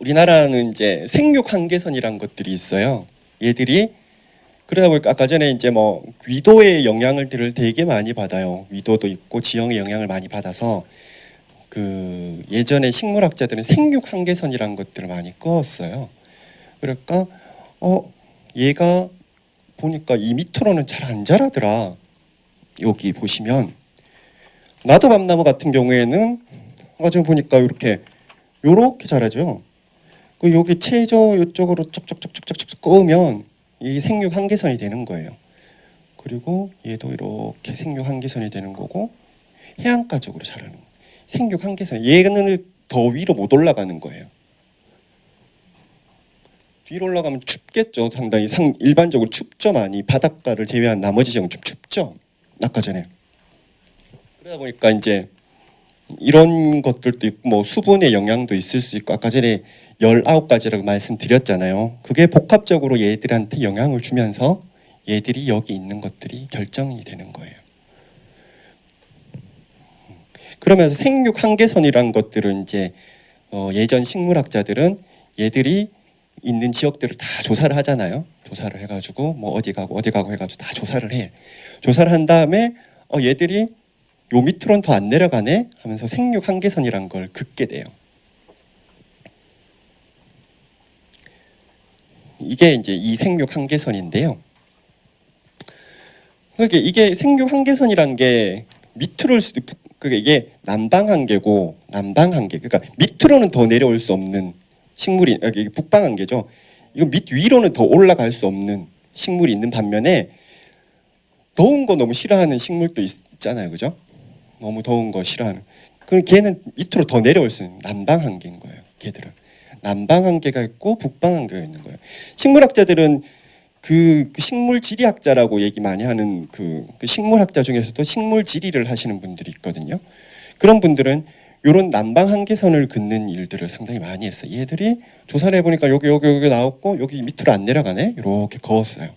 우리나라는 이제 생육 한계선이란 것들이 있어요. 얘들이 그러다 보니까 아까 전에 이제 뭐 위도의 영향을 되게 많이 받아요. 위도도 있고 지형의 영향을 많이 받아서 그 예전에 식물학자들은 생육 한계선이란 것들을 많이 끄었어요. 그러니까 어 얘가 보니까 이 밑으로는 잘 안 자라더라. 여기 보시면 나도 밤나무 같은 경우에는 아까 전 보니까 이렇게 요렇게 자라죠. 그 여기 최저 이쪽으로 쪽쪽쪽쪽쪽쪽 꺼우면 이 생육 한계선이 되는 거예요. 그리고 얘도 이렇게 생육 한계선이 되는 거고 해안가 쪽으로 자라는. 생육 한계선. 얘는 더 위로 못 올라가는 거예요. 위로 올라가면 춥겠죠. 상당히 상 일반적으로 춥죠 많이 바닷가를 제외한 나머지 지역은 좀 춥죠. 아까 전에 그러다 보니까 이제 이런 것들도 있고 뭐 수분의 영향도 있을 수 있고 아까 전에 19가지라고 말씀드렸잖아요. 그게 복합적으로 얘들한테 영향을 주면서 얘들이 여기 있는 것들이 결정이 되는 거예요. 그러면서 생육 한계선이란 것들은 이제 어 예전 식물학자들은 얘들이 있는 지역들을 다 조사를 하잖아요. 조사를 해가지고 뭐 어디 가고 어디 가고 해가지고 다 조사를 해. 조사를 한 다음에 어 얘들이 요 밑으로는 더 안 내려가네 하면서 생육 한계선이란 걸 긋게 돼요. 이게 이제 이 생육 한계선인데요. 그게 이게 생육 한계선이란 게 밑으로 올 수도 있- 그게 이게 남방 한계고 남방 한계. 그러니까 밑으로는 더 내려올 수 없는 식물이 여기 이게 북방 한계죠. 이거 밑 위로는 더 올라갈 수 없는 식물이 있는 반면에 더운 거 너무 싫어하는 식물도 있잖아요, 그죠? 너무 더운 거 싫어하는. 그럼 걔는 밑으로 더 내려올 수 있는 남방 한계인 거예요. 걔들은 남방 한계가 있고 북방 한계가 있는 거예요. 식물학자들은 그, 그 식물 지리학자라고 얘기 많이 하는 그, 그 식물학자 중에서도 식물 지리를 하시는 분들이 있거든요. 그런 분들은 이런 남방 한계선을 긋는 일들을 상당히 많이 했어요. 얘들이 조사를 해보니까 여기 여기 여기 나왔고 여기 밑으로 안 내려가네. 이렇게 그었어요.